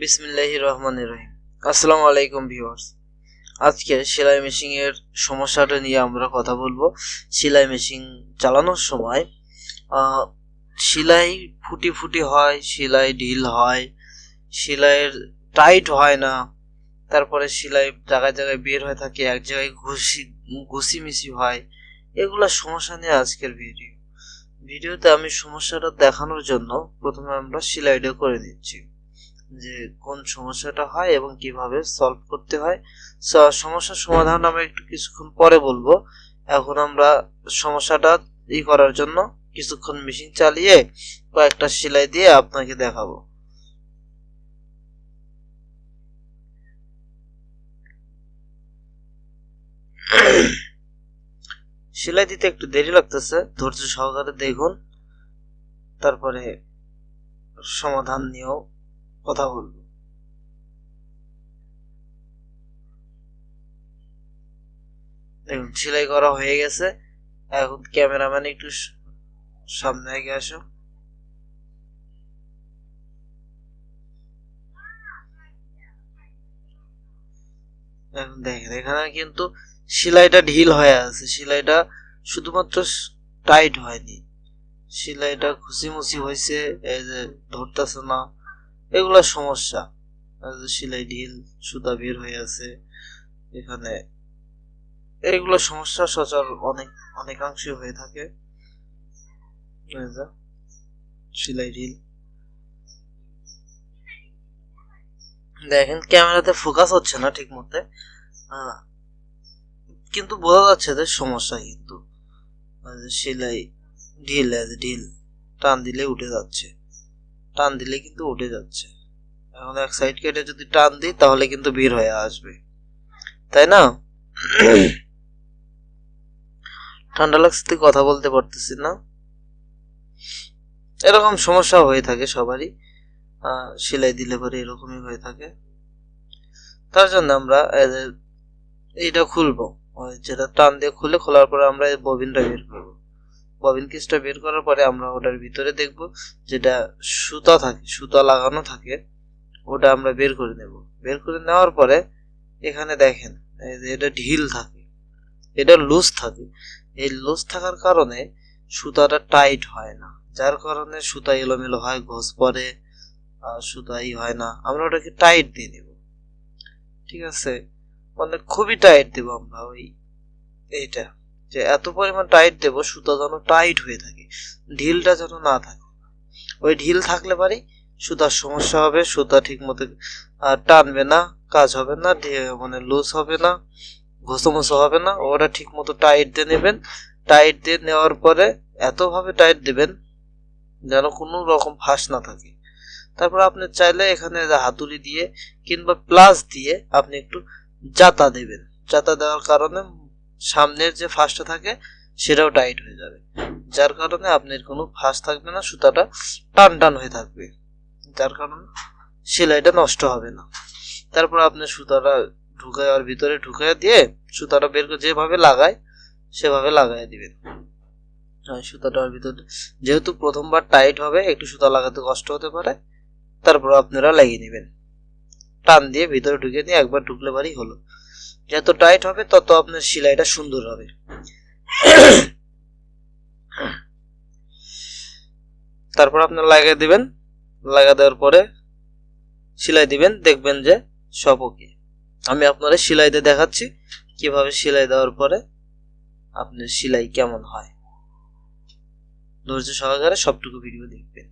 বিসমিল্লাহ রহমান রহিম। আসসালামু আলাইকুম ভিউয়ার্স। আজকে সেলাই মেশিন এর সমস্যাটা নিয়ে আমরা কথা বলব। সেলাই মেশিন চালানোর সময় সেলাই ফুটি ফুটি হয়, সেলাই ঢিল হয়, সেলাইয়ের টাইট হয় না, তারপরে সেলাই জায়গায় জায়গায় বের হয়ে থাকে, এক জায়গায় ঘুষি ঘুষি হয়, এগুলা সমস্যা নিয়ে আজকের ভিডিও। ভিডিওতে আমি সমস্যাটা দেখানোর জন্য প্রথমে আমরা সেলাইটা করে দিচ্ছি যে কোন সমস্যাটা হয় এবং কীভাবে সলভ করতে হয়। সমস্যার সমাধান আমরা একটু কিছুক্ষণ পরে বলব। এখন আমরা সমস্যাটা ই করার জন্য কিছুক্ষণ মেশিন চালিয়ে কয়েকটা সেলাই দিয়ে আপনাকে দেখাবো। সেলাই দিতে একটু দেরি লাগতেছে, ধৈর্য সহকারে দেখুন। তারপরে সমাধান নিয়েও কথা বলব। দেখুন, সেলাই করা হয়ে গেছে। এখন ক্যামেরাম্যান একটু সামনে আগে আসো দেখেন, এখানে কিন্তু সেলাইটা ঢিল হয়ে আছে। সেলাইটা শুধুমাত্র টাইট হয়নি। সেলাইটা খুশি মুসি হয়েছে, এই যে ধরতেছে না। এগুলা সমস্যা। সেলাই ঢিল, সুতা বের হয়ে আছে। এখানে এগুলো সমস্যা সচল অনেক, অনেকাংশই হয়ে থাকে। সেলাই ঢিল। দেখেন, ক্যামেরাতে ফোকাস হচ্ছে না ঠিক মতে কিন্তু বোঝা যাচ্ছে যে সমস্যা কিন্তু। সেলাই ঢিল ঢিল টান দিলে উঠে যাচ্ছে। টান দিলে কিন্তু উঠে যাচ্ছে। এখন এক সাইড কেটে যদি টান দিই, তাহলে কিন্তু বের হয়ে আসবে। তাই না? ঠান্ডা লাগছে তুই কথা বলতে পারতেছি না। এরকম সমস্যা হয়ে থাকে সবারই। সেলাই দিলে পরে এরকমই হয়ে থাকে। তার জন্য আমরা এইটা খুলবো। যেটা টান দিয়ে খুলে, খোলার পরে আমরা ববিনটা বের করব। ববিন কিসটা বের করার পরে আমরা ওটার ভিতরে দেখব যেটা সুতা থাকে, সুতা লাগানো থাকে, ওটা আমরা বের করে নেব। বের করে নেওয়ার পরে এখানে দেখেন এটা ঢিল থাকে, এটা লুজ থাকে। এই লুজ থাকার কারণে সুতাটা টাইট হয় না, যার কারণে সুতা এলোমেলো হয় ঘষ পরে, আর সুতা ই হয় না। আমরা ওটাকে টাইট দিয়ে দেব। ঠিক আছে? মানে খুবই টাইট দেব আমরা ওই, এইটা। যে এত পরিমাণ টাইট দেব, সুতা যেন টাইট হয়ে থাকে, ঢিলটা যেন না থাকে। ওই ঢিল থাকলে পারি, সুতার সমস্যা হবে, সুতা ঠিক মতো টানবে না, কাজ হবে না মানে লুজ হবে না ঘষমসো হবে না, ওটা ঠিক মতো টাইট দিয়ে নেবেন। টাইট দিয়ে নেওয়ার পরে এতভাবে টাইট দেবেন, যেন কোনো রকম ফাঁস না থাকে। তারপর আপনি চাইলে এখানে হাতুড়ি দিয়ে কিংবা প্লাস দিয়ে আপনি একটু জাতা দেবেন। জাতা দেওয়ার কারণে সামনের যে ফাঁসটা থাকে, সেটাও টাইট হয়ে যাবে। যার কারণে আপনার কোনো ফাঁস থাকবে না, সুতাটা টান টান হয়ে থাকবে। যার কারণে সেলাইটা নষ্ট হবে না। তারপর আপনি সুতাটা ঢুকায় আর ভিতরে ঢুকায় দিয়ে সুতাটা বের করে যেভাবে লাগায়, সেভাবে লাগাই দিবেন। আর সুতাটা ওর ভিতরে যেহেতু প্রথমবার টাইট হবে, একটু সুতা লাগাতে কষ্ট হতে পারে, তারপর আপনারা লাগিয়ে নেবেন টান দিয়ে ভিতরে ঢুকে দিয়ে একবার ঢুকলে বাড়ি হলো। যত টাইট হবে, তত আপনার সেলাইটা সুন্দর হবে। তারপর আপনার লাগিয়ে দিবেন। লাগা দেওয়ার পরে সেলাই দিবেন, দেখবেন যে সব ওকে আমি আপনাদের সেলাই দিয়ে দেখাচ্ছি, কীভাবে সেলাই দেওয়ার পরে আপনার সেলাই কেমন হয়। ধৈর্য সহকারে সবটুকু ভিডিও দেখবেন।